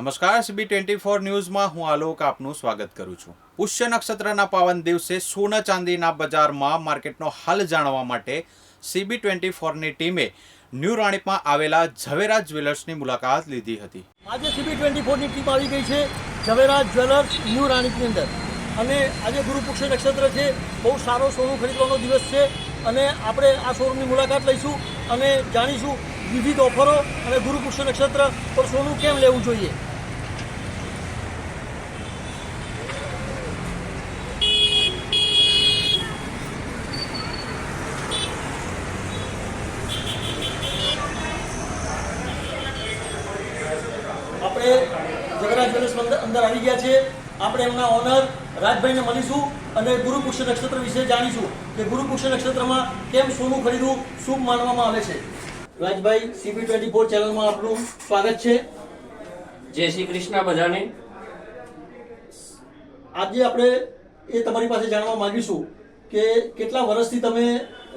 નમસ્કાર CB twenty four ન્યૂઝમાં હું આલોક આપનું સ્વાગત કરું છું. પુષ્ય નક્ષત્રના પાવન દિવસે સોના ચાંદીના બજારમાં માર્કેટનો હાલ જાણવા માટે સીબી ટ્વેન્ટી ફોરની ટીમે ન્યૂ રાણીપમાં આવેલા ઝવેરા જ્વેલર્સની મુલાકાત લીધી હતી. આજે સીબી ટ્વેન્ટી ફોરની ટીમ આવી ગઈ છે ઝવેરા જ્વેલર્સ ન્યૂ રાણીપની અંદર. અને આજે ગુરુ પુષ્ય નક્ષત્ર છે, બહુ સારો સોનું ખરીદવાનો દિવસ છે અને આપણે આ શોરૂમની મુલાકાત લઈશું અને જાણીશું વિવિધ ઓફરો અને ગુરુ પુષ્ય નક્ષત્ર પર સોનું કેમ લેવું જોઈએ આપણે અંદર અંદર આવી ગયા છે. આપણે એમના ઓનર રાજભાઈને મળીશું અને ગુરુ પુષ્ય નક્ષત્ર વિશે જાણીશું કે ગુરુ પુષ્ય નક્ષત્રમાં કેમ સોનું ખરીદવું શુભ માનવામાં આવે છે. રાજભાઈ સીબી ટ્વેન્ટી ફોર ચેનલમાં આપનું સ્વાગત છે. જય શ્રી કૃષ્ણ બધાને. આજે આપણે એ તમારી પાસે જાણવા માંગીશું કે કેટલા વર્ષથી તમે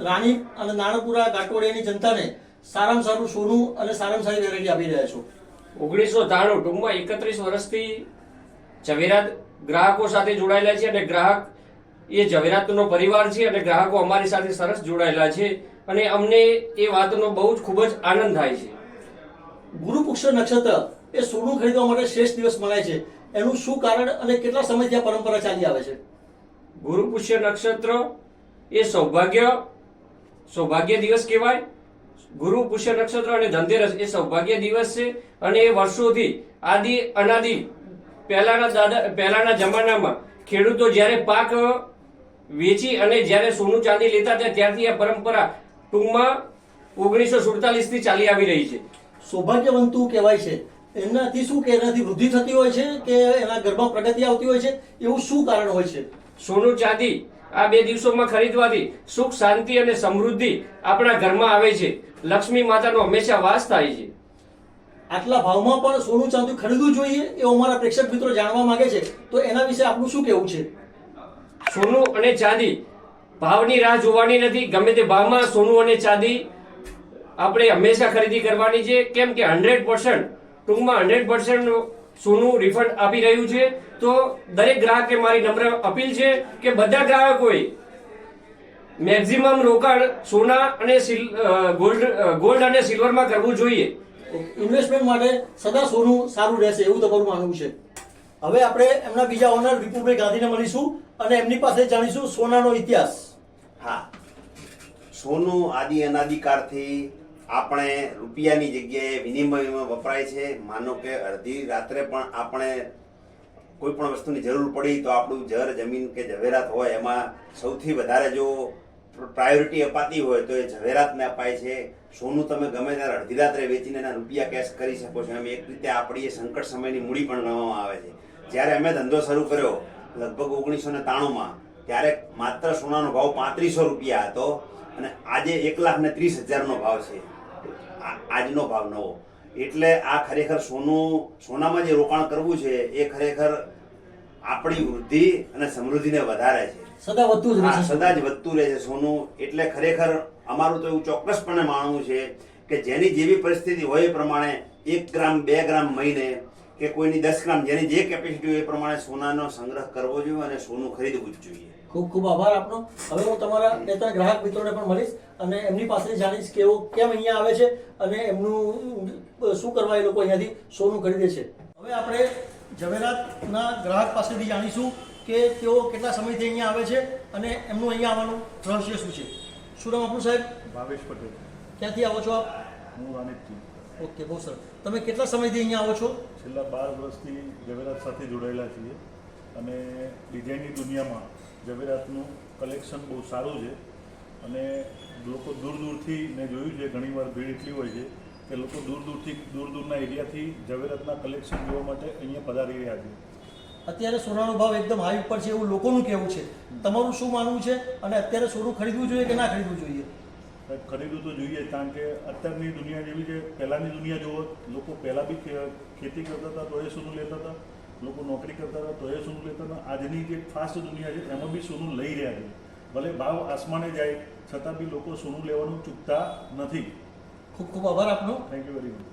રાણી અને નાણપુરા ગાટોડિયાની જનતાને સારામાં સારું સોનું અને સારામાં સારી વેરાયટી આપી રહ્યા છો. ઓગણીસો ત્રાણું ટૂંકમાં એકત્રીસ વર્ષથી ઝવેરાત ગ્રાહકો સાથે જોડાયેલા છે અને ગ્રાહક એ ઝવેરાતનો પરિવાર છે અને ગ્રાહકો અમારી સાથે સરસ જોડાયેલા છે અને અમને એ વાતનો બહુ જ ખૂબ જ આનંદ થાય છે. ગુરુ પુષ્ય નક્ષત્ર એ સોનું ખરીદવા માટે શ્રેષ્ઠ દિવસ મનાય છે. એનું શું કારણ અને કેટલા સમયથી આ પરંપરા ચાલી આવે છે? ગુરુ પુષ્ય નક્ષત્ર એ સૌભાગ્ય સૌભાગ્ય દિવસ કહેવાય. ગુરુ પુષ્ય નક્ષત્ર અને ધનતેરસ એ સૌભાગ્ય દિવસ છે અને એ વર્ષોથી આદિ અનાદિ પહેલાના દાદા પહેલાના જમાનામાં ખેડૂતો જ્યારે પાક વેચી અને જ્યારે સોનું ચાંદી લેતા હતા ત્યારથી આ પરંપરા ટૂંકમાં ઓગણીસો સુડતાલીસથી ચાલી આવી રહી છે. સૌભાગ્યવંતુ કહેવાય છે. એનાથી શું કે એનાથી વૃદ્ધિ થતી હોય છે કે એના ઘરમાં પ્રગતિ આવતી હોય છે? એવું શું કારણ હોય છે? સોનું ચાંદી આ બે દિવસોમાં ખરીદવાથી સુખ શાંતિ અને સમૃદ્ધિ આપણા ઘરમાં આવે છે. લક્ષ્મી માતાનો હંમેશા વાસ થાય છે. આટલા ભાવમાં પણ સોનું ચાંદી ખરીદવું જોઈએ એવું અમારા પ્રેક્ષક મિત્રો જાણવા માંગે છે. તો એના વિશે આપનું શું કહેવું છે? સોનું અને ચાંદી ભાવની રાહ જોવાની નથી. ગમે તે ભાવમાં સોનું અને ચાંદી આપણે હંમેશા ખરીદી કરવાની છે. કેમ કે હંડ્રેડ પર્સન્ટ ટૂંકમાં હંડ્રેડ પર્સન્ટ સોનું રિફંડ આપી રહ્યું છે. તો દરેક ગ્રાહકે મારી નમ્ર અપીલ છે કે બધા ગ્રાહકોએ મેક્ઝિમમ રોકાણ સોના અને સિલ ગોલ્ડ ગોલ્ડ અને સિલ્વરમાં કરવું જોઈએ. ઇન્વેસ્ટમેન્ટ માટે સદા સોનું સારું રહેશે એવું તમારું માનવું છે. હવે આપણે એમના બીજા ઓનર વિપુલભાઈ ગાંધીને મળીશું અને એમની પાસે જાણીશું સોનાનો ઇતિહાસ. હા. સોનું આદિ અનાદિકાળથી આપણે રૂપિયાની જગ્યાએ વિનિમયમાં વપરાય છે. માનો કે અડધી રાત્રે પણ આપણે કોઈ પણ વસ્તુની જરૂર પડી તો આપણું જર જમીન કે ઝવેરાત હોય એમાં સૌથી વધારે જો પ્રાયોરિટી અપાતી હોય તો એ ઝવેરાતને અપાય છે. સોનું તમે ગમે ત્યારે અડધી રાત્રે વેચીને એના રૂપિયા કેશ કરી શકો છો. એમ એક રીતે આપણી એ સંકટ સમયની મૂડી પણ ગણવામાં આવે છે. જ્યારે અમે ધંધો શરૂ કર્યો લગભગ ઓગણીસો ને ત્રાણુંમાં ત્યારે માત્ર સોનાનો ભાવ પાંત્રીસો રૂપિયા હતો. અને આજે એક લાખ ને ત્રીસ હજારનો ભાવ છે. આજનો ભાવ નવો. એટલે આ ખરેખર સોનું સોનામાં જે રોકાણ કરવું છે એ ખરેખર આપણી વૃદ્ધિ અને સમૃદ્ધિને વધારે છે. સદા વધતું જ સદા જ વધતું રહે છે સોનું. એટલે ખરેખર અમારું તો એવું ચોક્કસપણે માનવું છે કે જેની જેવી પરિસ્થિતિ હોય એ પ્રમાણે એક ગ્રામ બે ગ્રામ મહિને કે કોઈની દસ ગ્રામ જેની જે કેપેસિટી હોય એ પ્રમાણે સોનાનો સંગ્રહ કરવો જોઈએ અને સોનું ખરીદવું જ જોઈએ. ખૂબ ખૂબ આભાર આપનો. હવે હું તમારા બે ત્રણ ગ્રાહક મિત્રોને પણ મળીશ અને એમની પાસે જાણીશ કે એઓ કેમ અહીંયા આવે છે અને એમનું શું કરવા એ લોકો અહીંયાથી સોનું ખરીદે છે. હવે આપણે ઝવેરાતના ગ્રાહક પાસેથી જાણીશું કે તેઓ કેટલા સમયથી અહીંયા આવે છે અને એમનું અહીંયા આવવાનું રહસ્ય શું છે. શું નામ આપણું સાહેબ? ભાવેશ પટેલ. ક્યાંથી આવો છો આપ? હું રાણીપથી. ઓકે બહુ સર તમે કેટલા સમયથી અહીંયા આવો છો? છેલ્લા બાર વર્ષથી ઝવેરાત સાથે જોડાયેલા છીએ અને ડિઝાઇનની દુનિયામાં ઝવેરાતનું કલેક્શન બહુ સારું છે અને લોકો દૂર દૂરથી મેં જોયું છે ઘણીવાર ભીડ એટલી હોય છે કે લોકો દૂર દૂરથી દૂર દૂરના એરિયાથી ઝવેરાતના કલેક્શન જોવા માટે અહીંયા પધારી રહ્યા છે. અત્યારે સોનાનો ભાવ એકદમ હાઈ ઉપર છે એવું લોકોનું કહેવું છે. તમારું શું માનવું છે? અને અત્યારે સોનું ખરીદવું જોઈએ કે ના ખરીદવું જોઈએ? ખરીદવું તો જોઈએ કારણ કે અત્યારની દુનિયા જેવી છે પહેલાંની દુનિયા જુઓ લોકો પહેલાં બી ખેતી કરતા હતા તો એ સોનું લેતા હતા. લોકો નોકરી કરતા હતા તો એ સોનું લેતા હતા આજની જે ફાસ્ટ દુનિયા છે એમાં બી સોનું લઈ રહ્યા છે. ભલે ભાવ આસમાને જાય છતાં બી લોકો સોનું લેવાનું ચૂકતા નથી. ખૂબ ખૂબ આભાર આપનો. Thank you very much